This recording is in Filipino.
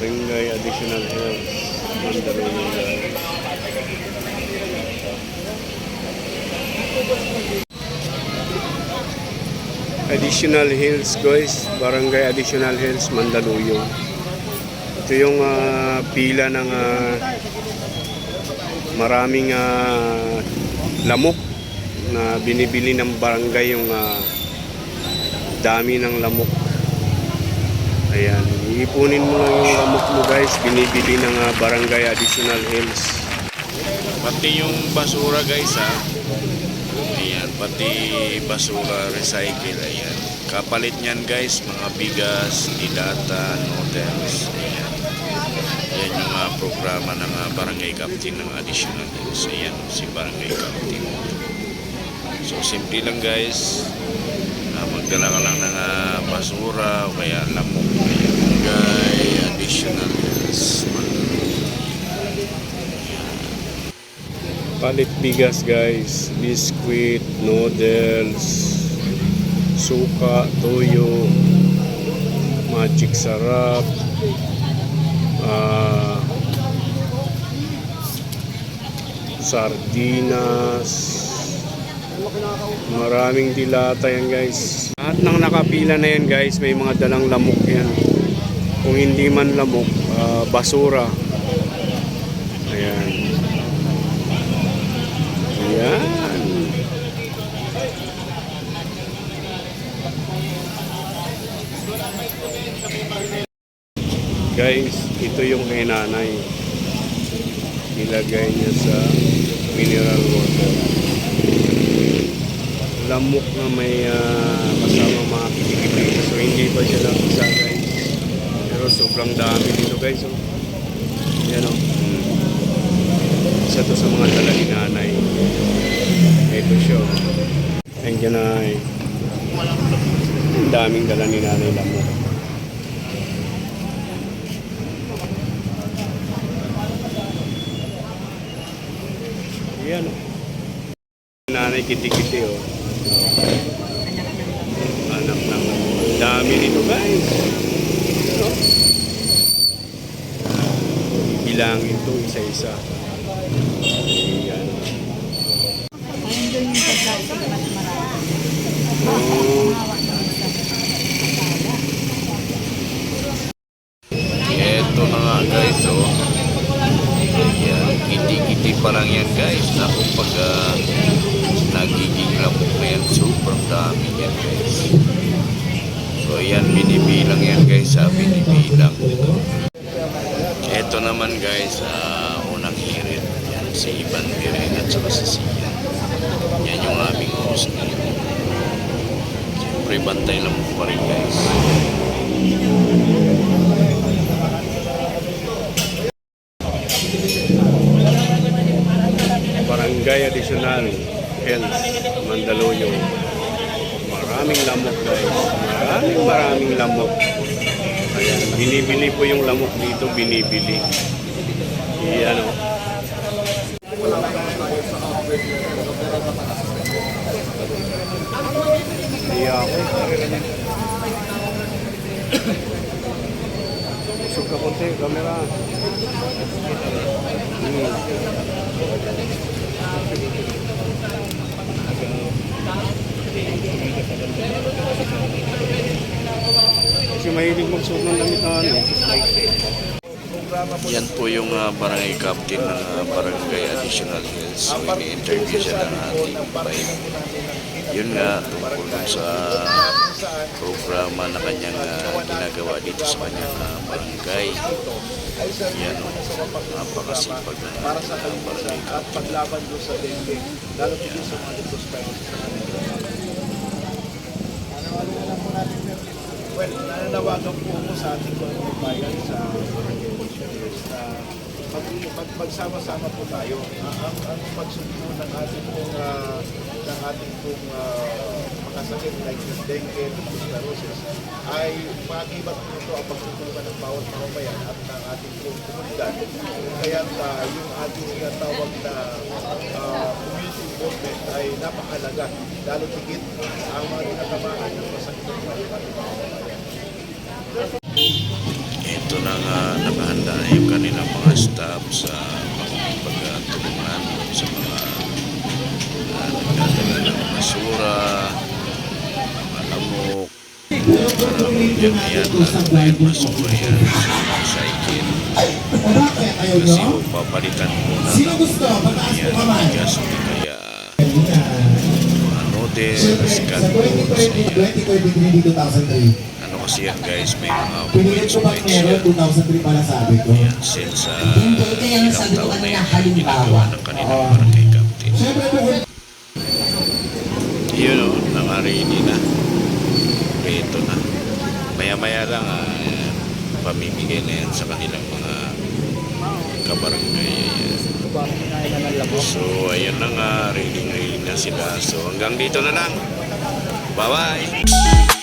Barangay Additional Health. Guys. Additional Hills guys, Barangay Additional Hills, Mandaluyong. Ito yung ah, pila ng ah, maraming ah, lamok na binibili ng barangay yung ah, dami ng lamok. Ayan, iipunin mo lang yung lamok mo guys, binibili ng ah, barangay Additional Hills. Pati yung basura guys ha. Ayan, pati basura recycle. Ayan. Kapalit niyan guys, mga bigas, dilata, noodles. Ayan. Ayan yung ah, programa ng ah, barangay captain ng additional hills. Ayan, si barangay captain. So, simple lang guys. Ah, magdala ka lang ng basura o kaya lamok. Ayan, barangay additional hills. Palit bigas guys, biskuit, noodles, suka, toyo, magic sarap, ah, sardinas, maraming dilata yan guys. Lahat ng nakapila na yan guys, may mga dalang lamok yan. Kung hindi man lamok, ah, basura. Ayan. Ayan. Guys, ito yung kay. Ilagay niya sa mineral water. Lamok na may ah, kasama mga kitikipin. So hindi pa siya lang isa guys. Pero sobrang dami dito guys. Oh. Yan oh. Mm. Isa to sa mga dala ni nanay. Ito siya. oh. Thank you, nanay. Ang daming dala ni nanay lamok. Yan o. Nanay kiti-kiti o. Anak ng dami nito guys. Ano? Bilangin to isa-isa. Yan. Ayun doon yung pagkain mas marami. Eto na nga guys, oh. Yan, kiti-kiti pa lang yan guys. Naku, pag ah, nagiging lamok na yan, sobrang dami yan guys. So yan, binibilang yan guys, ha, binibilang. Eto naman guys, ah, unang hirit. Yan, si Ivan Biren at saka si Sian. Yan yung aming host ngayon. Siyempre, bantay lang mo pa rin guys. Barangay Additional Health, Mandaluyong. Maraming lamok guys. Maraming maraming lamok. Ayan, binibili po yung lamok dito, binibili. Iyan o. Hindi ako. Usog ka konti, camera. Hmm. Kasi mahilig magsuot ng damit na ano. Yan po yung ah, barangay captain ng ah, barangay Additional Hills. So, ini-interview siya ng ating vibe. Yun nga, tungkol dun sa programa na kanyang ah, ginagawa dito sa kanyang ah, barangay. Yan o, napakasipag na yan, ah, barangay captain. paglaban doon sa dengue, lalo po sa mga leptospirosis sa kanila. Well, nananawagan po ako sa ating mga sa missionaries na mag, mag, magsama-sama po tayo. Ang, ang, ang pagsundo ng ating pong, ah, ng ating pong ah, makasakit like dengue, leptospirosis, ay maakibat po ito ang pagtutulungan ng bawat mamamayan at ng ating pong komunidad. Kaya uh, yung ating tinatawag na ah, community involvement ay napakalaga, lalo tigit ang mga tinatamaan ng masakit ng ating mamamayan. Ito na nga, staff sa pagtulungan sa mga uh, nagdadala ng basura, mga lamok, para yan yan, na yung basura yan sa recycle. Kasi papalitan mo na Sino gusto? Pataas yan, po cat foods, 2020, ayan. 2023, 2003. Ano kasi yan guys, may mga points points yan. 2003 pala sabi ko. Ayan, since uh, ilang taon na yan, ginagawa ng kanilang barangay captain. Yun o, nakaready na. Reto na. Maya-maya lang, ah, pamimigay na yan sa kanilang mga kabarangay. Ayan. So, ayun na nga, ready na sila. So, hanggang dito na lang. Bye-bye!